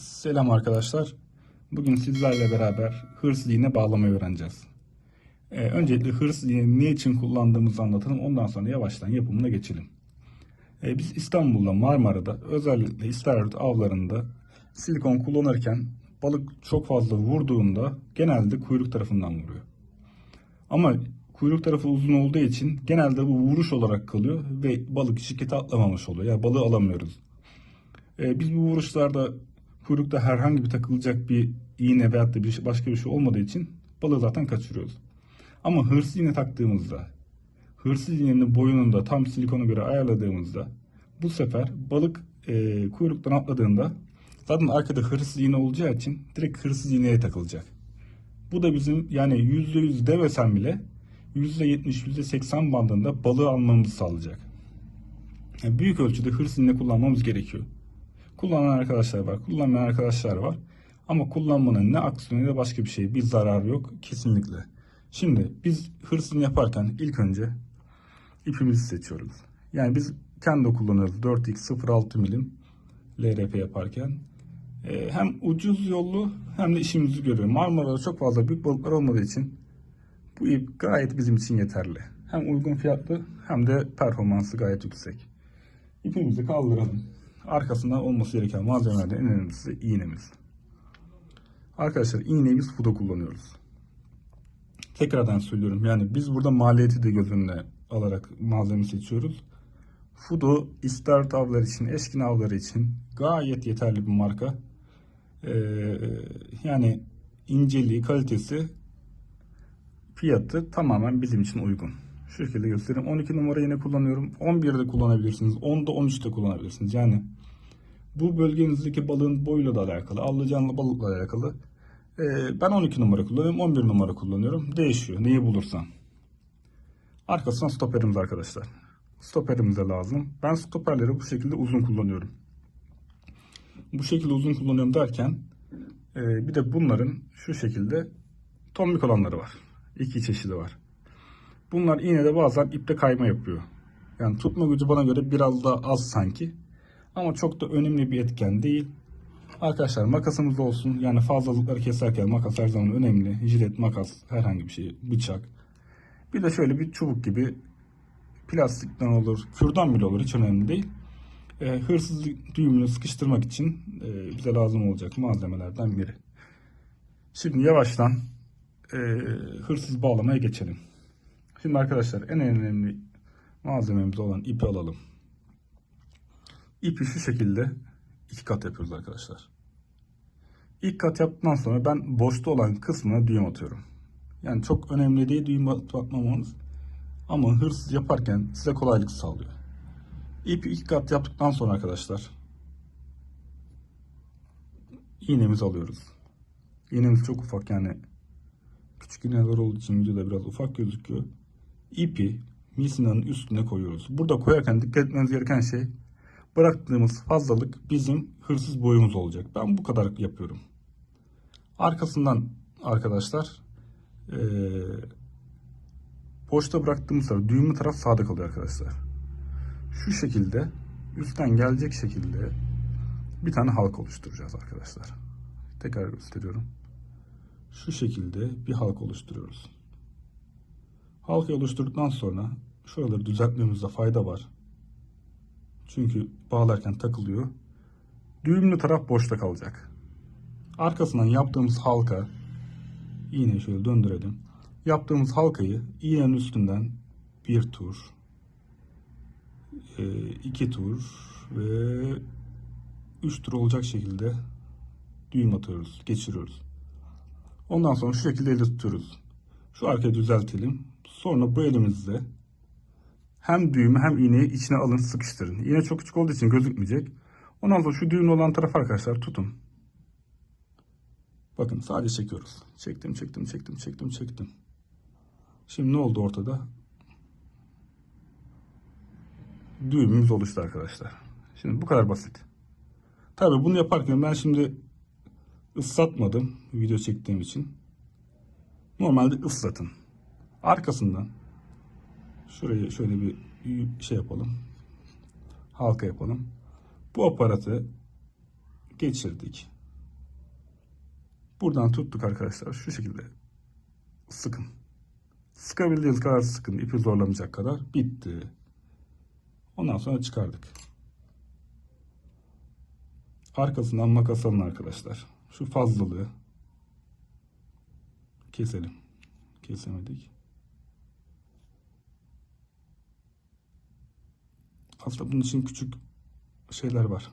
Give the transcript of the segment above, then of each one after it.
Selam arkadaşlar. Bugün sizlerle beraber hırs iğne bağlamayı öğreneceğiz. Ee, öncelikle hırs iğne ne için kullandığımızı anlatalım. Ondan sonra yavaştan yapımına geçelim. Ee, biz İstanbul'da Marmara'da özellikle istavrit avlarında silikon kullanırken balık çok fazla vurduğunda genelde kuyruk tarafından vuruyor. Ama kuyruk tarafı uzun olduğu için genelde bu vuruş olarak kalıyor ve balık şirkete atlamamış oluyor. Yani balığı alamıyoruz. Ee, biz bu vuruşlarda kuyrukta herhangi bir takılacak bir iğne veyahut da bir şey- başka bir şey olmadığı için balığı zaten kaçırıyoruz. Ama hırsız iğne taktığımızda, hırsız iğnenin boyunun da tam silikona göre ayarladığımızda bu sefer balık e, kuyruktan atladığında zaten arkada hırsız iğne olacağı için direkt hırsız iğneye takılacak. Bu da bizim yani %100 demesem bile %70, %80 bandında balığı almamızı sağlayacak. Yani büyük ölçüde hırsız iğne kullanmamız gerekiyor. Kullanan arkadaşlar var, kullanmayan arkadaşlar var. Ama kullanmanın ne aksiyonu ne başka bir şey, bir zararı yok kesinlikle. Şimdi biz hırsını yaparken ilk önce ipimizi seçiyoruz. Yani biz kendi kullanıyoruz 4x 06 milim LRP yaparken. Ee, hem ucuz yollu hem de işimizi görüyor. Marmara'da çok fazla büyük balıklar olmadığı için bu ip gayet bizim için yeterli. Hem uygun fiyatlı hem de performansı gayet yüksek. İpimizi kaldıralım. Arkasında olması gereken malzemelerden en önemlisi iğnemiz. Arkadaşlar iğneyi fudo kullanıyoruz. Tekrardan söylüyorum yani biz burada maliyeti de göz önüne alarak malzeme seçiyoruz. Fudo istavrit avları için, eşkin avları için gayet yeterli bir marka. Ee, yani inceliği, kalitesi, fiyatı tamamen bizim için uygun. Şu şekilde göstereyim. 12 numara yine kullanıyorum. 11'de kullanabilirsiniz. 10'da 13'te kullanabilirsiniz. Yani bu bölgenizdeki balığın boyuyla da alakalı. Avlayacağınız balıkla alakalı. Ee, ben 12 numara kullanıyorum. 11 numara kullanıyorum. Değişiyor. Neyi bulursam. Arkasından stoperimiz arkadaşlar. Stoperimiz de lazım. Ben stoperleri bu şekilde uzun kullanıyorum. Bu şekilde uzun kullanıyorum derken e, bir de bunların şu şekilde tombik olanları var. İki çeşidi var. Bunlar yine de bazen ipte kayma yapıyor. Yani tutma gücü bana göre biraz daha az sanki. Ama çok da önemli bir etken değil. Arkadaşlar makasımız olsun. Yani fazlalıkları keserken makas her zaman önemli. Jilet, makas, herhangi bir şey, bıçak. Bir de şöyle bir çubuk gibi plastikten olur, kürdan bile olur hiç önemli değil. E, hırsız düğümünü sıkıştırmak için e, bize lazım olacak malzemelerden biri. Şimdi yavaştan e, hırsız bağlamaya geçelim. Şimdi arkadaşlar en önemli malzememiz olan ipi alalım. İpi şu şekilde iki kat yapıyoruz arkadaşlar. İlk kat yaptıktan sonra ben boşta olan kısmına düğüm atıyorum. Yani çok önemli değil düğüm at- atmamanız. Ama hırsız yaparken size kolaylık sağlıyor. İpi ilk kat yaptıktan sonra arkadaşlar iğnemizi alıyoruz. İğnemiz çok ufak yani küçük iğneler olduğu için videoda biraz ufak gözüküyor. İpi misinanın üstüne koyuyoruz. Burada koyarken dikkat etmeniz gereken şey bıraktığımız fazlalık bizim hırsız boyumuz olacak. Ben bu kadar yapıyorum. Arkasından arkadaşlar eee boşta bıraktığımız taraf düğümlü taraf sağda kalıyor arkadaşlar. Şu şekilde üstten gelecek şekilde bir tane halka oluşturacağız arkadaşlar. Tekrar gösteriyorum. Şu şekilde bir halka oluşturuyoruz. Halkayı oluşturduktan sonra şuraları düzeltmemizde fayda var. Çünkü bağlarken takılıyor. Düğümlü taraf boşta kalacak. Arkasından yaptığımız halka iğneyi şöyle döndürelim. Yaptığımız halkayı iğnenin üstünden bir tur, e, iki tur ve üç tur olacak şekilde düğüm atıyoruz, geçiriyoruz. Ondan sonra şu şekilde elde tutuyoruz. Şu arkayı düzeltelim. Sonra bu elimizle hem düğümü hem iğneyi içine alın sıkıştırın. İğne çok küçük olduğu için gözükmeyecek. Ondan sonra şu düğümlü olan tarafı arkadaşlar tutun. Bakın sadece çekiyoruz. Çektim, çektim, çektim, çektim, çektim. Şimdi ne oldu ortada? Düğümümüz oluştu arkadaşlar. Şimdi bu kadar basit. Tabii bunu yaparken ben şimdi ıslatmadım video çektiğim için. Normalde ıslatın. Arkasından şuraya şöyle bir şey yapalım. Halka yapalım. Bu aparatı geçirdik. Buradan tuttuk arkadaşlar. Şu şekilde sıkın. Sıkabildiğiniz kadar sıkın. ipi zorlamayacak kadar. Bitti. Ondan sonra çıkardık. Arkasından makas alın arkadaşlar. Şu fazlalığı keselim. Kesemedik. Aslında bunun için küçük şeyler var.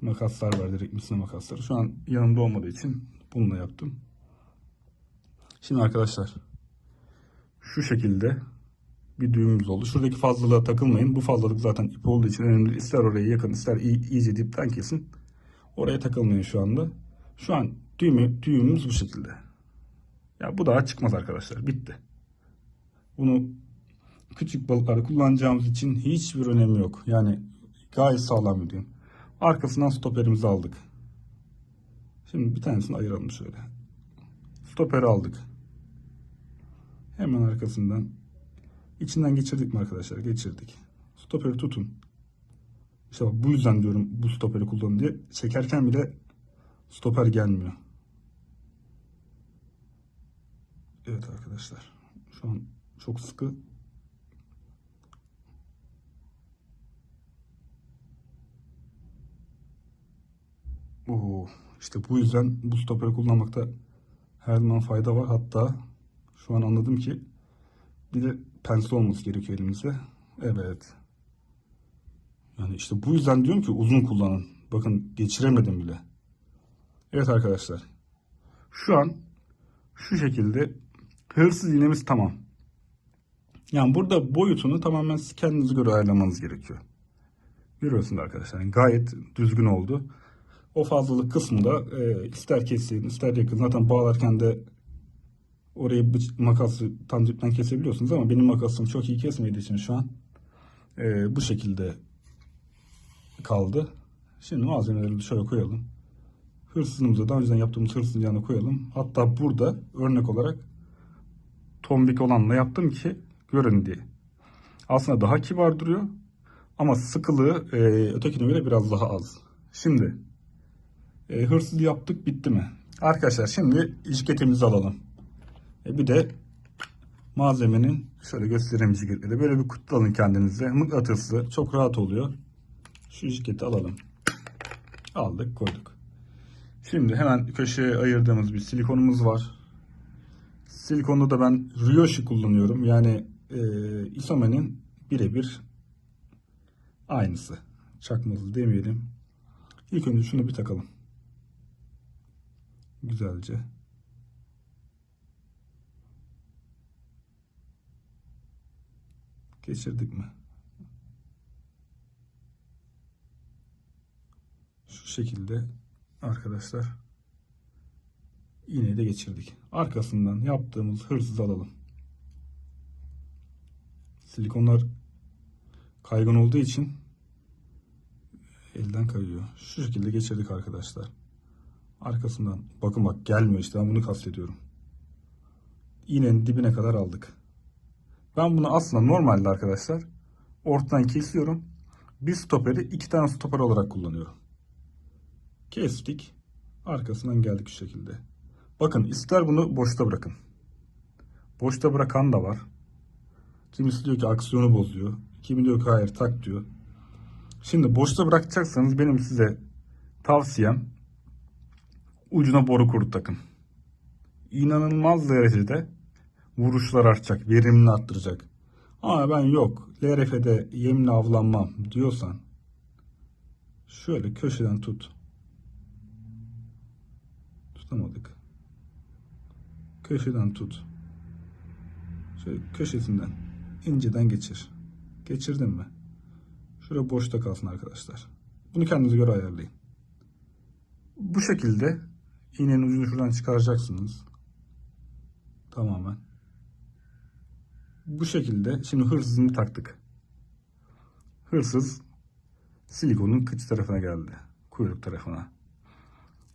Makaslar var. Direkt misine makasları. Şu an yanımda olmadığı için bununla yaptım. Şimdi arkadaşlar şu şekilde bir düğümümüz oldu. Şuradaki fazlalığa takılmayın. Bu fazlalık zaten ip olduğu için önemli. İster oraya yakın ister iyi- iyice dipten kesin. Oraya takılmayın şu anda. Şu an düğümü, düğümümüz bu şekilde. Ya bu daha çıkmaz arkadaşlar. Bitti. Bunu küçük balıklarda kullanacağımız için hiçbir önemi yok. Yani gayet sağlam bir düğüm. Arkasından stoperimizi aldık. Şimdi bir tanesini ayıralım şöyle. Stoperi aldık. Hemen arkasından içinden geçirdik mi arkadaşlar? Geçirdik. Stoperi tutun. İşte bak bu yüzden diyorum bu stoperi kullanın diye. Çekerken bile stoper gelmiyor. Evet arkadaşlar. Şu an çok sıkı. Oo, işte bu yüzden bu stoperi kullanmakta her zaman fayda var. Hatta şu an anladım ki bir de pensel olması gerekiyor elimizde. Evet. Yani işte bu yüzden diyorum ki uzun kullanın. Bakın geçiremedim bile. Evet arkadaşlar. Şu an şu şekilde hırsız iğnemiz tamam. Yani burada boyutunu tamamen kendinize göre ayarlamanız gerekiyor. Görüyorsunuz arkadaşlar. Yani gayet düzgün oldu. O fazlalık kısmı da e, ister kesin ister yakın. Zaten bağlarken de orayı makası tam dipten kesebiliyorsunuz ama benim makasım çok iyi kesmediği için şu an e, bu şekilde kaldı. Şimdi malzemeleri şöyle koyalım. Hırsızımıza daha önceden yaptığımız hırsızın koyalım. Hatta burada örnek olarak tombik olanla yaptım ki görün diye. Aslında daha kibar duruyor ama sıkılığı e, ötekine göre biraz daha az. Şimdi e, hırsız yaptık bitti mi? Arkadaşlar şimdi etiketimizi alalım. E, bir de malzemenin şöyle göstereyim etiketleri. Böyle bir kutu alın kendinize. Mıknatıslı çok rahat oluyor. Şu etiketi alalım. Aldık koyduk. Şimdi hemen köşeye ayırdığımız bir silikonumuz var. Silikonda da ben Ryoshi kullanıyorum. Yani e, Isome'nin birebir aynısı. Çakmalı demeyelim. İlk önce şunu bir takalım. Güzelce. Geçirdik mi? Şu şekilde arkadaşlar iğneyi de geçirdik. Arkasından yaptığımız hırsız alalım. Silikonlar kaygan olduğu için elden kayıyor. Şu şekilde geçirdik arkadaşlar. Arkasından bakın bak gelmiyor işte ben bunu kastediyorum. İğnenin dibine kadar aldık. Ben bunu aslında normalde arkadaşlar ortadan kesiyorum. Bir stoperi iki tane stoper olarak kullanıyorum. Kestik. Arkasından geldik şu şekilde. Bakın ister bunu boşta bırakın. Boşta bırakan da var. Kimisi diyor ki aksiyonu bozuyor. Kimi diyor ki hayır tak diyor. Şimdi boşta bırakacaksanız benim size tavsiyem ucuna boru kuru takın. İnanılmaz derecede vuruşlar artacak, verimini arttıracak. Ama ben yok, LRF'de yemle avlanmam diyorsan şöyle köşeden tut. Tutamadık. Köşeden tut. Şöyle köşesinden inceden geçir. Geçirdin mi? Şurada boşta kalsın arkadaşlar. Bunu kendinize göre ayarlayın. Bu şekilde iğnenin ucunu şuradan çıkaracaksınız. Tamamen. Bu şekilde şimdi hırsızını taktık. Hırsız silikonun kıç tarafına geldi. Kuyruk tarafına.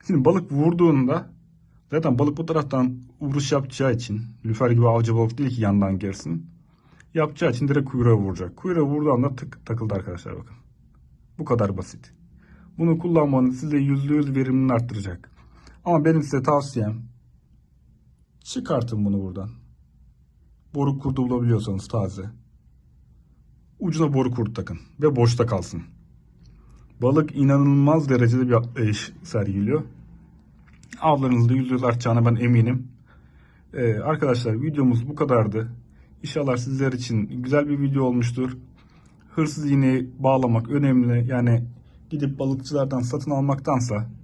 Şimdi balık vurduğunda zaten balık bu taraftan vuruş yapacağı için lüfer gibi avcı balık değil ki yandan gelsin. Yapacağı için direkt kuyruğa vuracak. Kuyruğa vurduğu anda tık takıldı arkadaşlar bakın. Bu kadar basit. Bunu kullanmanız size yüzde yüz verimini arttıracak. Ama benim size tavsiyem çıkartın bunu buradan. Boru kurdu bulabiliyorsanız taze. Ucuna boru kurdu takın ve boşta kalsın. Balık inanılmaz derecede bir eş sergiliyor. Avlarınızda yüz yüz artacağına ben eminim. Ee, arkadaşlar videomuz bu kadardı. İnşallah sizler için güzel bir video olmuştur. Hırsız iğneyi bağlamak önemli. Yani gidip balıkçılardan satın almaktansa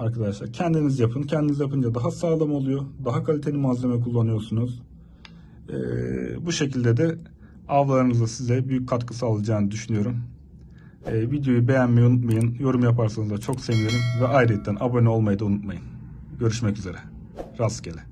arkadaşlar kendiniz yapın. Kendiniz yapınca daha sağlam oluyor. Daha kaliteli malzeme kullanıyorsunuz. Ee, bu şekilde de avlarınızda size büyük katkı sağlayacağını düşünüyorum. Ee, videoyu beğenmeyi unutmayın. Yorum yaparsanız da çok sevinirim. Ve ayrıca abone olmayı da unutmayın. Görüşmek üzere. Rastgele.